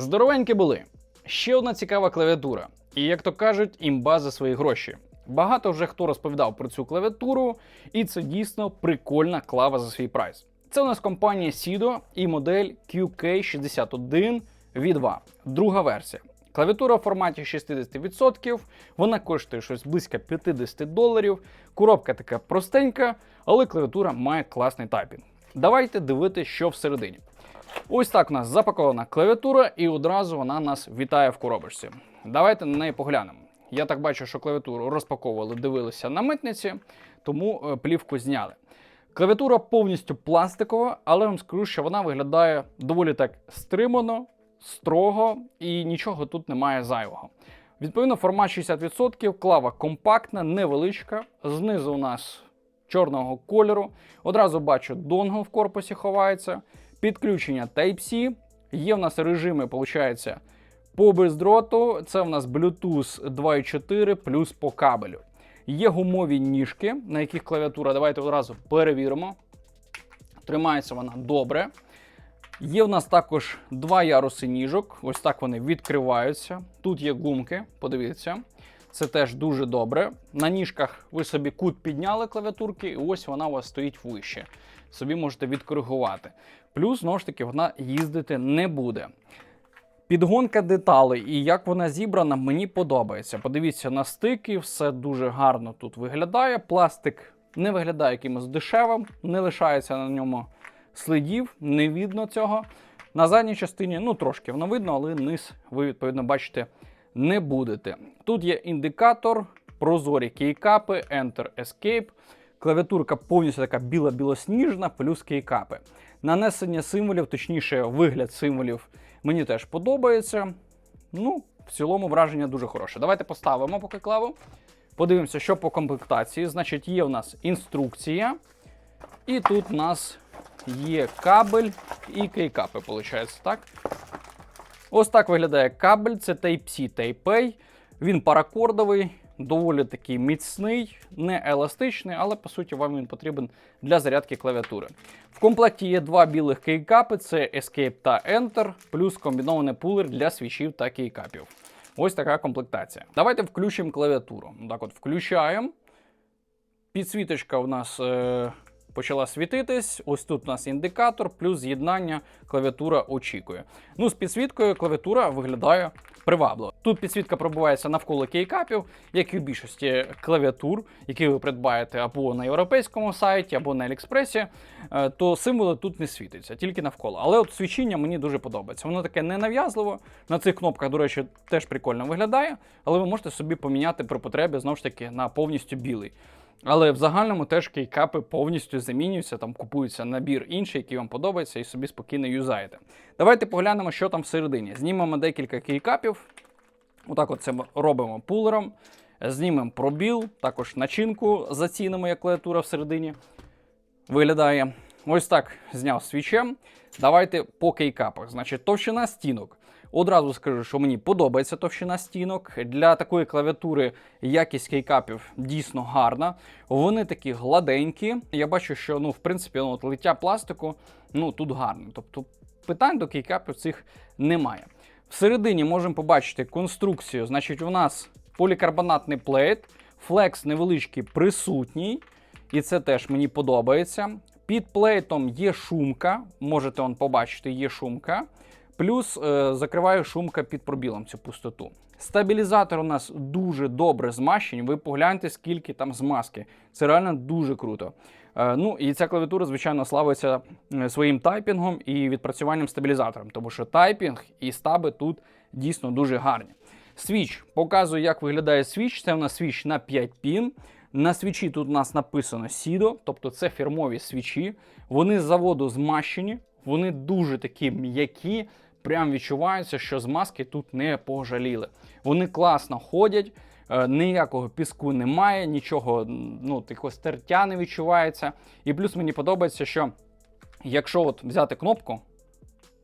Здоровенькі були. Ще одна цікава клавіатура. І як то кажуть, імба за свої гроші. Багато вже хто розповідав про цю клавіатуру, і це дійсно прикольна клава за свій прайс. Це у нас компанія Sido і модель QK61 V2, друга версія. Клавіатура в форматі 60%, вона коштує щось близько 50 доларів. Коробка така простенька, але клавіатура має класний тайпінг. Давайте дивитися, що всередині. Ось так у нас запакована клавіатура, і одразу вона нас вітає в коробочці. Давайте на неї поглянемо. Я так бачу, що клавіатуру розпаковували, дивилися на митниці, тому е, плівку зняли. Клавіатура повністю пластикова, але вам скажу, що вона виглядає доволі так стримано, строго і нічого тут немає зайвого. Відповідно, формат 60%, клава компактна, невеличка. Знизу у нас чорного кольору. Одразу бачу, донгл в корпусі ховається. Підключення Type-C. Є в нас режими, виходить, по бездроту. Це в нас Bluetooth 2.4 плюс по кабелю. Є гумові ніжки, на яких клавіатура. Давайте одразу перевіримо. Тримається вона добре. Є в нас також два яруси ніжок. Ось так вони відкриваються. Тут є гумки, подивіться. Це теж дуже добре. На ніжках ви собі кут підняли клавіатурки, і ось вона у вас стоїть вище. Собі можете відкоригувати. Плюс, знову ж таки, вона їздити не буде. Підгонка деталей і як вона зібрана, мені подобається. Подивіться на стики, все дуже гарно тут виглядає. Пластик не виглядає якимось дешевим, не лишається на ньому слідів, не видно цього. На задній частині, ну трошки воно видно, але низ ви відповідно бачите не будете. Тут є індикатор, прозорі кейкапи, Enter Escape. Клавіатурка повністю така біла-білосніжна, плюс кейкапи. Нанесення символів, точніше, вигляд символів мені теж подобається. Ну, в цілому враження дуже хороше. Давайте поставимо поки клаву. Подивимося, що по комплектації. Значить, є у нас інструкція. І тут у нас є кабель і кейкапи, виходить, так? Ось так виглядає кабель, це Type-C Type-A. Він паракордовий, доволі такий міцний, не еластичний, але по суті вам він потрібен для зарядки клавіатури. В комплекті є два білих кейкапи: це Escape та Enter, плюс комбінований пулер для свічів та кейкапів. Ось така комплектація. Давайте включимо клавіатуру. Так от включаємо. Підсвіточка у нас е, почала світитись. Ось тут у нас індикатор, плюс з'єднання клавіатура очікує. Ну, з підсвіткою клавіатура виглядає привабливо. Тут підсвітка пробувається навколо кейкапів, як і в більшості клавіатур, які ви придбаєте або на європейському сайті, або на Аліекспресі, е, то символи тут не світяться, тільки навколо. Але от свічіння мені дуже подобається. Воно таке ненав'язливо. На цих кнопках, до речі, теж прикольно виглядає, але ви можете собі поміняти при потребі знову ж таки на повністю білий. Але в загальному теж кейкапи повністю замінюються, там купується набір інший, який вам подобається, і собі спокійно юзаєте. Давайте поглянемо, що там всередині. Знімемо декілька кейкапів. Отак от це робимо пулером. Знімемо пробіл, також начинку зацінимо, як клавіатура всередині виглядає. Ось так зняв свічем. Давайте по кейкапах. Значить, товщина стінок. Одразу скажу, що мені подобається товщина стінок. Для такої клавіатури якість кейкапів дійсно гарна. Вони такі гладенькі. Я бачу, що ну, в принципі, ну, от лиття пластику ну, тут гарне. Тобто питань до кейкапів цих немає. Всередині можемо побачити конструкцію. Значить, у нас полікарбонатний плейт, флекс невеличкий присутній, і це теж мені подобається. Під плейтом є шумка, можете он побачити, є шумка. Плюс е, закриває шумка під пробілом цю пустоту. Стабілізатор у нас дуже добре змащені. Ви погляньте, скільки там змазки. Це реально дуже круто. Е, ну і ця клавіатура, звичайно, славиться е, своїм тайпінгом і відпрацюванням стабілізатором, тому що тайпінг і стаби тут дійсно дуже гарні. Свіч показую, як виглядає свіч. Це у нас свіч на 5 пін. На свічі тут у нас написано Sido, тобто це фірмові свічі. Вони з заводу змащені, вони дуже такі м'які. Прям відчувається, що змазки тут не пожаліли. Вони класно ходять, е, ніякого піску немає, нічого, ну, такого стертя не відчувається. І плюс мені подобається, що якщо от взяти кнопку,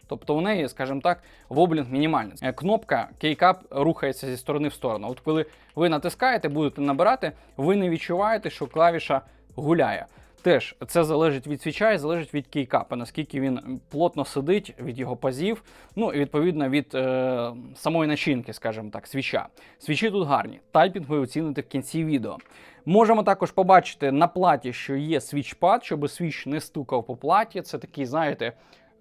Тобто у неї, скажімо так, воблінг мінімальний. Е, Кнопка кейкап рухається зі сторони в сторону. От коли ви натискаєте, будете набирати, ви не відчуваєте, що клавіша гуляє. Теж це залежить від свіча і залежить від кейкапа, наскільки він плотно сидить від його пазів, ну і відповідно від е, самої начинки, скажімо так, свіча. Свічі тут гарні. Тайпінг ви оціните в кінці відео. Можемо також побачити на платі, що є свічпад, щоб свіч не стукав по платі. Це такий, знаєте,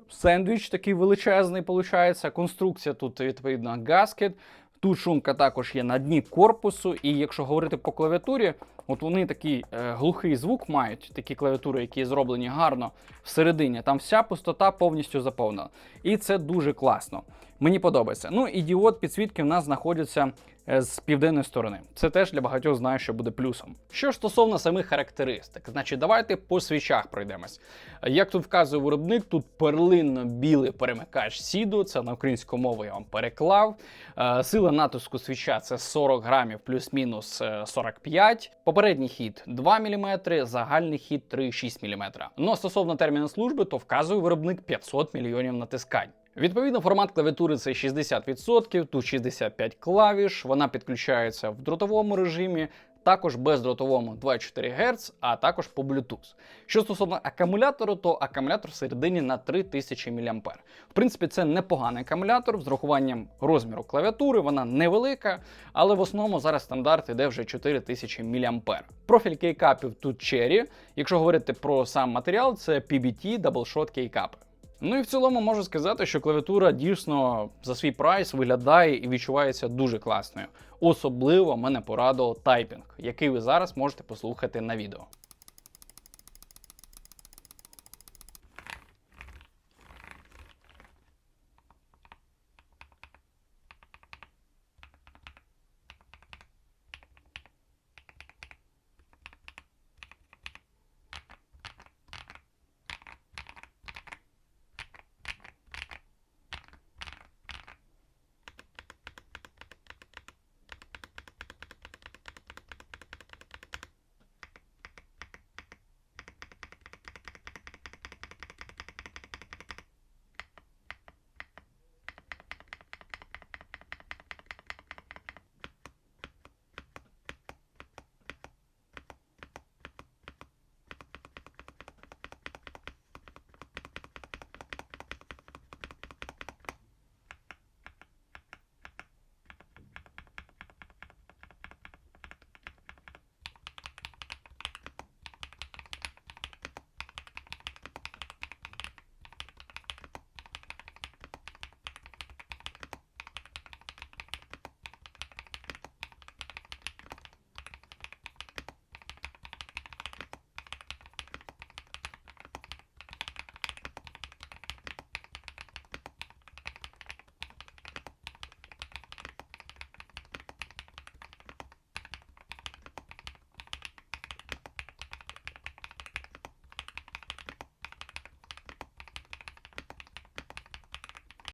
сендвіч такий величезний, виходить. Конструкція тут відповідно гаскет. Тут шумка також є на дні корпусу, і якщо говорити по клавіатурі, от вони такий е, глухий звук мають, такі клавіатури, які зроблені гарно всередині. Там вся пустота повністю заповнена. І це дуже класно. Мені подобається. Ну і діод підсвітки в нас знаходиться е, з південної сторони. Це теж для багатьох знаю, що буде плюсом. Що ж стосовно самих характеристик, значить, давайте по свічах пройдемось. Як тут вказує виробник, тут перлинно-білий перемикач сіду, це на українську мову я вам переклав. Е, Сила натиску свіча це 40 грамів плюс-мінус е, 45. Попередній хід 2 мм, загальний хід 3,6 мм. Ну а стосовно терміну служби, то вказує виробник 500 мільйонів натискань. Відповідно, формат клавіатури це 60%, тут 65 клавіш, вона підключається в дротовому режимі, також бездротовому 24 Гц, а також по Bluetooth. Що стосовно акумулятору, то акумулятор всередині на 3000 мА. В принципі, це непоганий акумулятор з урахуванням розміру клавіатури, вона невелика, але в основному зараз стандарт іде вже 4000 мА. Профіль кейкапів тут Cherry. Якщо говорити про сам матеріал, це PBT Double Shot кейкапи. Ну і в цілому можу сказати, що клавіатура дійсно за свій прайс виглядає і відчувається дуже класною. Особливо мене порадував тайпінг, який ви зараз можете послухати на відео.